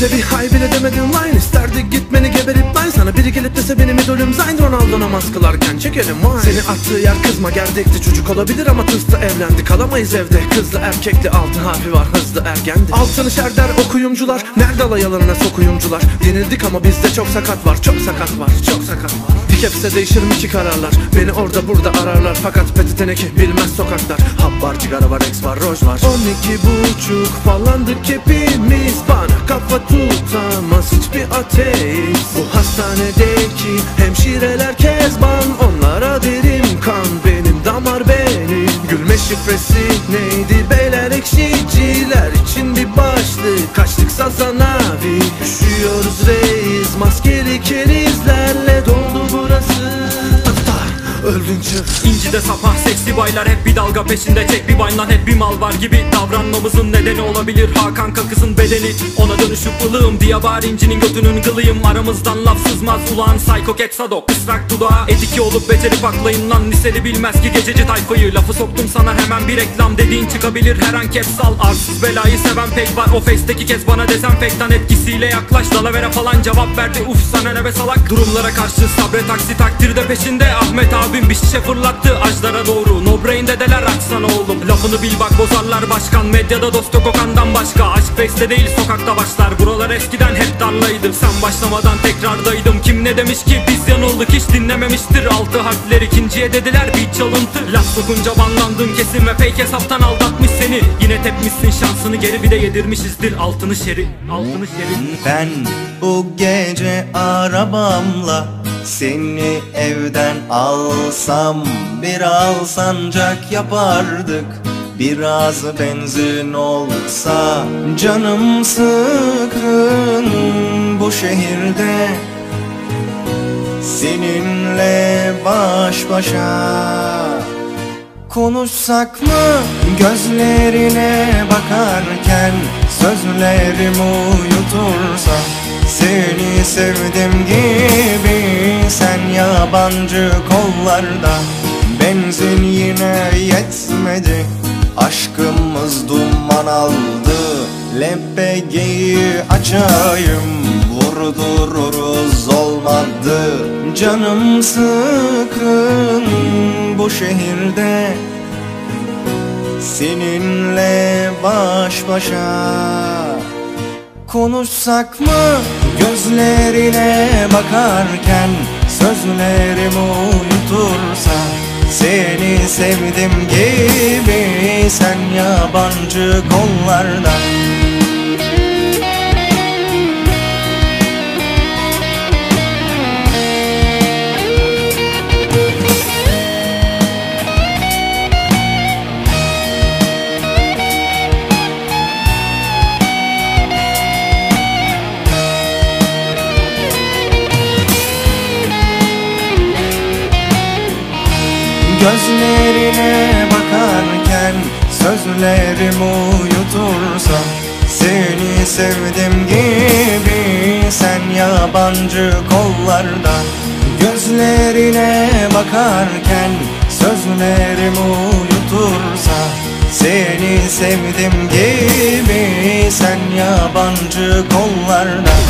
Bize bir hay bile demedin line. İsterdik gitmeni geberip line. Sana biri gelip dese benim idolüm Zayn Ronaldo namaz kılarken çekelim wine Seni attığı yer kızma gerdekti Çocuk olabilir ama tızlı evlendi. Kalamayız evde kızlı erkekli altı harfi var hızlı ergendi. Altını şerder okuyumcular Nerede alayalarına sokuyumcular? Yenildik ama bizde çok sakat var Çok sakat var çok sakat var. Dik hepse değişir mi ki kararlar Beni orada burada ararlar. Fakat peti teneke bilmez sokaklar. Hap var cigara var ex var roj var. 12 buçuk falandık hepimiz Bana kafa tutamaz hiçbir ateist Bu hastanedeki hemşireler kezban Onlara derim kan benim damar benim. Gülme şifresi neydi beyler öldün çık İncide sapah seksi baylar hep bir dalga peşinde Çek bir baylan hep bir mal var gibi. Davranmamızın nedeni olabilir Hakan kakızın bedeni. Ona dönüşüp ılığım diye incinin götünün kılıyım. Aramızdan laf sızmaz ulan Psycho Ketsadok Kısrak dudağı ediki olup becerip aklayın lan. Liseli bilmez ki gececi tayfayı. Lafı soktum sana hemen bir reklam dediğin çıkabilir. Her an kepsal arsız belayı seven pek var. O face'teki kez bana dezenfektan etkisiyle yaklaş. Dalavere falan cevap verdi. Uf sana ne be salak. Durumlara karşı sabret aksi takdirde peşinde. Ahmet abim bir şişe fırlattı ajlara doğru. No brain dedeler açsana oğlum. Lafını bil bak bozarlar başkan. Medyada dost yok Okan'dan başka. Aşk face'te değil sokakta başlar. Buralar eskiden hep darlaydı Sen başlamadan tekrardaydım. Kim ne demiş ki? Biz yanıldık hiç dinlememiştir. Altı harfler ikinciye dediler bir çalıntı. Laf sokunca banlandın kesin ve fake hesaptan aldatmış seni. Yine tepmişsin şansını geri bir de yedirmişizdir. Altını şeri Altını şeri. Ben bu gece arabamla seni evden alsam Biraz sancak yapardık. Biraz benzin olsa Canım sıkın bu şehirde. Seninle baş başa Konuşsak mı? Gözlerine bakarken Sözlerim uyutursa Seni sevdim gibi sen yabancı kollarda Benzin yine yetmedi. Aşkımız duman aldı LPG'yi açayım. Vurdururuz olmadı Canım sıkın bu şehirde. Seninle baş başa Konuşsak mı gözlerine bakarken Sözlerim unutursa Seni sevdim gibi sen yabancı kollarda Gözlerine bakarken sözlerim uyutursa Seni sevdim gibi sen yabancı kollarda. Gözlerine bakarken sözlerim uyutursa Seni sevdim gibi sen yabancı kollarda